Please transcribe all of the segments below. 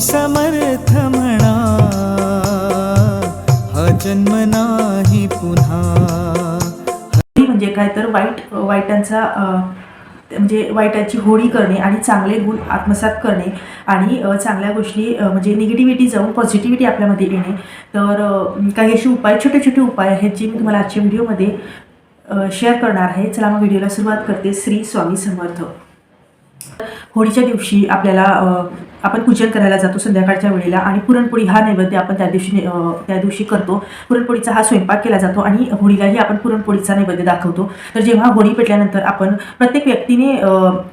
समर्थ म्हणा. हा जन्म नाही पुन्हा. होळी म्हणजे काय तर वाईट वाईटांचा म्हणजे वाईटाची होळी करणे आणि चांगले गुण आत्मसात करणे आणि चांगल्या गोष्टी म्हणजे निगेटिव्हिटी जाऊन पॉझिटिव्हिटी आपल्यामध्ये येणे. तर काही असे उपाय छोटे छोटे उपाय आहेत जे मी तुम्हाला आजच्या व्हिडिओमध्ये शेअर करणार आहे. चला मग व्हिडिओला सुरुवात करते श्री स्वामी समर्थ. होळीच्या दिवशी आपल्याला आपण पूजन करायला जातो संध्याकाळच्या वेळेला आणि पुरणपोळी हा नैवेद्य आपण त्या दिवशी त्या दिवशी करतो. पुरणपोळीचा हा स्वयंपाक केला जातो आणि होळीलाही आपण पुरणपोळीचा नैवेद्य दाखवतो. तर जेव्हा होळी पेटल्यानंतर आपण प्रत्येक व्यक्तीने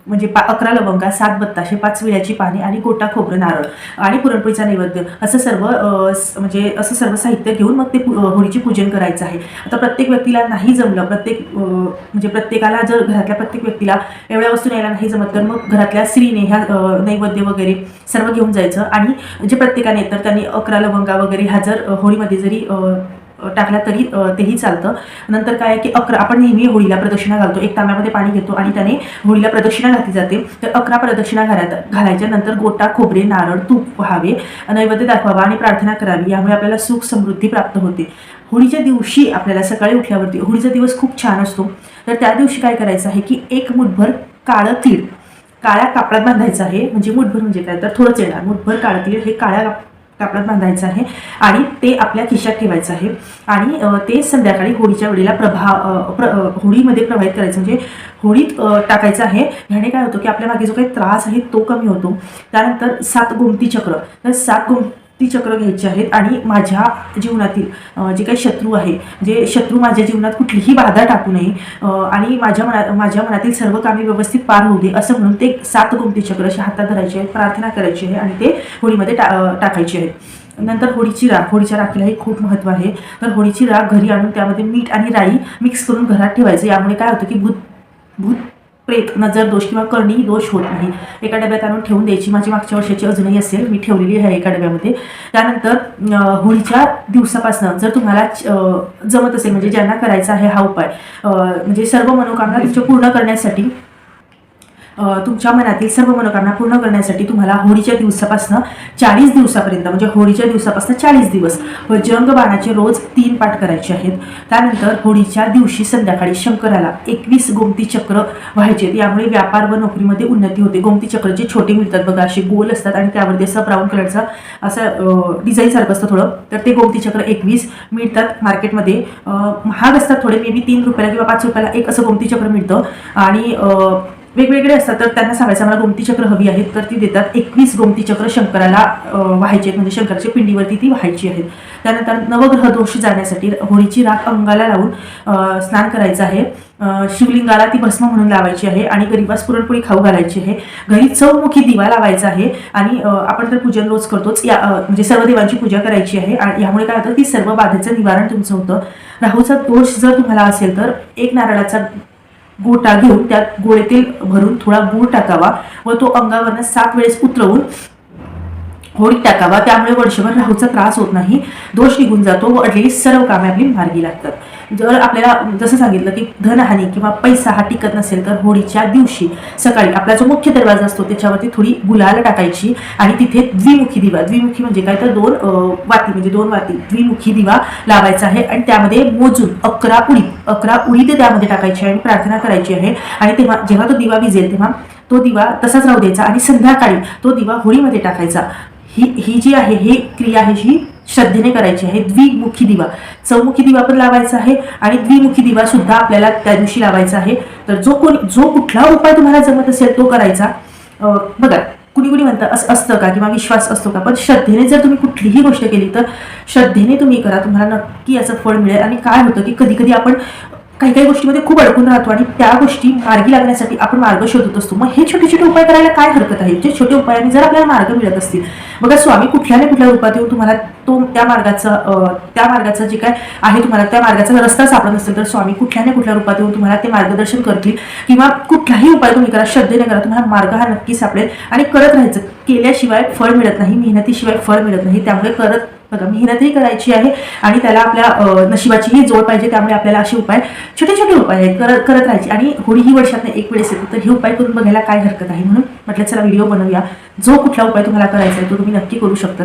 म्हणजे पा अकरा लवंगा सात बत्ताशे पाच विळ्याची पाने आणि गोटा खोबरं नारळ आणि पुरणपोळीचा नैवेद्य असं सर्व म्हणजे असं सर्व साहित्य घेऊन मग ते होळीचे पूजन करायचं आहे. आता प्रत्येक व्यक्तीला नाही जमलं प्रत्येक म्हणजे प्रत्येकाला जर घरातल्या प्रत्येक व्यक्तीला एवढ्या वस्तू न्यायला नाही जमत तर मग घरातल्या स्त्रीने ह्या नैवेद्य वगैरे सर्व घेऊन जायचं. आणि जे प्रत्येकाने तर त्यांनी अकरा लवंगा वगैरे ह्या जर होळीमध्ये जरी टाकला तरी तेही चालतं. नंतर काय आहे की अकरा आपण नेहमी होळीला प्रदक्षिणा घालतो. एक तांब्यामध्ये पाणी घेतो आणि त्याने होळीला प्रदक्षिणा घातली जाते. तर अकरा प्रदक्षिणा घालात घालायच्या. नंतर गोटा खोबरे नारळ तूप व्हावे. नैवेद्य दाखवावा आणि प्रार्थना करावी. यामुळे आपल्याला सुख समृद्धी प्राप्त होते. होळीच्या दिवशी आपल्याला सकाळी उठल्यावरती होळीचा दिवस खूप छान असतो. तर त्या दिवशी काय करायचं आहे की एक मुठभर काळं तीळ काळ्या कापडात बांधायचं आहे. म्हणजे मुठभर म्हणजे काय? तर थोडंच येणार. मुठभर काळं तीळ हे काळ्या कापडात बांधायचं आहे. आणि ते आपल्या खिशात ठेवायचं आहे. आणि ते संध्याकाळी होळीच्या वेळेला प्रभा प्र होळीमध्ये प्रवाहित करायचं. म्हणजे होळीत टाकायचं आहे. ह्याने काय होतं की आपल्या मागे जो काही त्रास आहे तो कमी होतो. त्यानंतर सात गोमती चक्र. तर सात ती चक्र घ्यायची आहेत आणि माझ्या जीवनातील जे काही शत्रू आहे जे शत्रू माझ्या जीवनात कुठलीही बाधा टाकू नये आणि माझ्या मना माझ्या मनातील सर्व कामे व्यवस्थित पार होऊ दे असं म्हणून ते सात गोमती चक्र असे हातात धरायचे आहेत प्रार्थना करायची आहे आणि ते होळीमध्ये टा टाकायचे आहेत. नंतर होळीची राख होळीच्या राखीलाही खूप महत्त्व आहे. तर होळीची राख घरी आणून त्यामध्ये मीठ आणि राई मिक्स करून घरात ठेवायचं. यामुळे काय होतं की भूत भूत प्रेत नजर दोष किंवा करणी दोष होत नाही. एका डब्यात आणून ठेवून द्यायची माझी मागच्या वर्षाची अजूनही असेल. मी ठेवलेली आहे एका डब्यामध्ये. त्यानंतर होळीच्या दिवसापासून जर तुम्हाला जमत असेल म्हणजे ज्यांना करायचा आहे हा उपाय म्हणजे सर्व मनोकामना तुमच्या पूर्ण करण्यासाठी तुमच्या मनातील सर्व मनोकामना पूर्ण करण्यासाठी तुम्हाला होळीच्या दिवसापासून चाळीस दिवसापर्यंत म्हणजे होळीच्या दिवसापासून चाळीस दिवस जंग बाणाचे रोज तीन पाठ करायचे आहेत. त्यानंतर होळीच्या दिवशी संध्याकाळी शंकराला एकवीस गोमती चक्र व्हायचे. यामुळे व्यापार व नोकरीमध्ये उन्नती होते. गोमती चक्र जे छोटे मिळतात बघा असे गोल असतात आणि त्यावरती असं ब्राऊन कलरचा असं डिझाईन सारखं असतं थोडं. तर ते गोमती चक्र एकवीस मिळतात मार्केटमध्ये महाग असतात थोडे मे बी तीन रुपयाला किंवा पाच रुपयाला एक असं गोमती चक्र मिळतं. आणि वेगवेगळे असतात तर त्यांना सांगायचं मला गोमती चक्र हवी आहेत. तर ती देतात. एकवीस गोमती चक्र शंकराला व्हायचे आहेत. म्हणजे शंकराच्या पिंडीवरती ती व्हायची आहेत. त्यानंतर नवग्रह दोष जाण्यासाठी होळीची राख अंगाला लावून स्नान करायचं आहे. शिवलिंगाला ती भस्म म्हणून लावायची आहे आणि गरीबास पुरणपोळी खाऊ घालायची आहे. घरी चौमुखी दिवा लावायचा आहे आणि आपण तर पूजन रोज करतोच. या म्हणजे सर्व देवांची पूजा करायची आहे आणि यामुळे काय होतं की सर्व बाधेचं निवारण तुमचं होतं. राहूचा दोष जर तुम्हाला असेल तर एक नारळाचा गोटा घेऊन त्यात गोळेतील भरून थोडा गूळ टाकावा व तो अंगावरनं सात वेळेस उतरवून होळीत टाकावा. त्यामुळे वर्षभर राहूचा त्रास होत नाही. दोष निघून जातो व अडलेली सर्व कामे आपली मार्गी लागतात. जर आपल्याला जसं सांगितलं की धनहानी किंवा पैसा हा टिकत नसेल तर होळीच्या दिवशी सकाळी आपला जो मुख्य दरवाजा असतो त्याच्यावरती थोडी गुलाल टाकायची आणि तिथे द्विमुखी दिवा. द्विमुखी म्हणजे काय? तर दोन वाती म्हणजे दोन वाती. द्विमुखी दिवा लावायचा आहे आणि त्यामध्ये मोजून अकरा उडीद अकरा उडीद त्यामध्ये टाकायची आहे आणि प्रार्थना करायची आहे. आणि तेव्हा जेव्हा तो दिवा विजेल तेव्हा तो दिवा तसाच राहू द्यायचा आणि संध्याकाळी तो दिवा होळीमध्ये टाकायचा. ही ही जी आहे ही क्रिया आहे ही श्रद्धेने करायची आहे. द्विमुखी दिवा. चौमुखी दिवा पण लावायचा आहे आणि द्विमुखी दिवा सुद्धा आपल्याला त्या दिवशी लावायचा आहे. तर जो कोणी जो कुठला उपाय तुम्हाला जमत असेल तो करायचा. बघा कुणी कुणी म्हणतं असं असतं का किंवा विश्वास असतो का? पण श्रद्धेने जर तुम्ही कुठलीही गोष्ट केली तर श्रद्धेने तुम्ही करा. तुम्हाला नक्की याचं फळ मिळेल. आणि काय होतं की कधी कधी आपण काही काही गोष्टीमध्ये खूप अडकून राहतो आणि त्या गोष्टी मार्गी लागण्यासाठी आपण मार्ग शोधत असतो. मग हे छोटे छोटे उपाय करायला काय हरकत आहे? जे छोटे उपायाने जर आपल्याला मार्ग मिळत असतील. बघा स्वामी कुठल्या ना कुठल्या रूपात येऊन तुम्हाला तो त्या मार्गाचा त्या मार्गाचं जे काय आहे तुम्हाला त्या मार्गाचा रस्ता सापडत असेल तर स्वामी कुठल्या ना कुठल्या रूपात येऊन तुम्हाला ते मार्गदर्शन करतील किंवा कुठलाही उपाय तुम्ही करा श्रद्धेने करा तुम्हाला मार्ग हा नक्की सापडेल. आणि करत राहायचं. केल्याशिवाय फळ मिळत नाही मेहनतीशिवाय फळ मिळत नाही. त्यामुळे करत बघा मेहनतही करायची आहे आणि त्याला आपल्या नशिबाचीही जोड पाहिजे त्यामुळे आपल्याला असे उपाय छोटे छोटे उपाय आहेत करत करत राहायचे. आणि होळी ही वर्षात एक वेळेस येते तर हे उपाय करून बघायला काय हरकत आहे म्हणून म्हटलं चला व्हिडिओ बनवूया. जो कुठला उपाय तुम्हाला करायचा आहे तो तुम्ही नक्की करू शकता.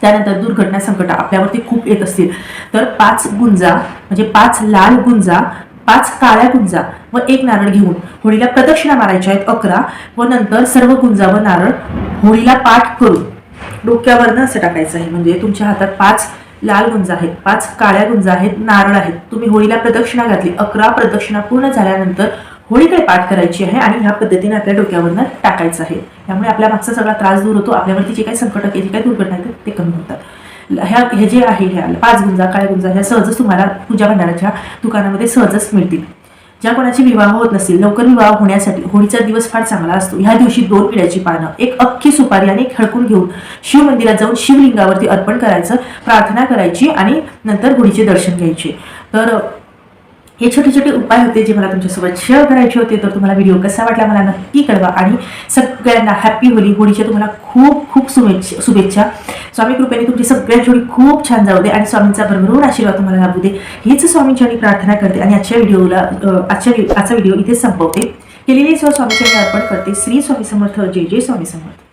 त्यानंतर दुर्घटना संकट आपल्यावरती खूप येत असतील. तर पाच गुंजा म्हणजे पाच लाल गुंजा पाच काळ्या गुंजा व एक नारळ घेऊन होळीला प्रदक्षिणा मारायच्या आहेत अकरा व नंतर सर्व गुंजा व नारळ होळीला पाठ करून. डोक्यावरनं असं टाकायचं आहे. म्हणजे तुमच्या हातात पाच लाल गुंज आहेत पाच काळ्या गुंजा आहेत नारळ आहेत. तुम्ही होळीला प्रदक्षिणा घातली अकरा प्रदक्षिणा पूर्ण झाल्यानंतर होळीकडे पाठ करायची आहे आणि ह्या पद्धतीने आपल्या डोक्यावरनं टाकायचं आहे. त्यामुळे आपल्या मागचा सगळा त्रास दूर होतो. आपल्यावरती जे काही संकट आहे जे काही दुर्घटना आहेत ते कमी होतात. ह्या हे जे आहे ह्या पाच गुंजा काळ्या गुंजा ह्या सहजच तुम्हाला पूजा भंडाराच्या दुकानामध्ये सहजच मिळतील. ज्या कोणाचे विवाह होत नसतील लवकर विवाह होण्यासाठी होळीचा दिवस फार चांगला असतो. ह्या दिवशी दोन पिढ्याची पानं एक अख्खी सुपारी आणि एक घेऊन शिव मंदिरात जाऊन शिवलिंगावरती अर्पण करायचं प्रार्थना करायची आणि नंतर होळीचे दर्शन घ्यायचे. तर हे छोटे छोटे उपाय होते जे मला तुमच्यासोबत शेअर करायचे होते. तर तुम्हाला व्हिडिओ कसा वाटला मला नक्की कळवा. आणि सगळ्यांना हॅपी होली. होळीच्या तुम्हाला खूप खूप शुभेच्छा शुभेच्छा. स्वामी कृपेने तुमची सगळ्यांची होळी खूप छान जाऊ दे. आणि स्वामींचा भरभरून आशीर्वाद तुम्हाला लाभू दे. हीच स्वामींची आणि प्रार्थना करते. आणि आजच्या व्हिडिओला आजच्या आजचा व्हिडिओ इथे संपवते. केलेली स्व अर्पण करते. श्री स्वामी समर्थ. जय जय स्वामी समर्थ.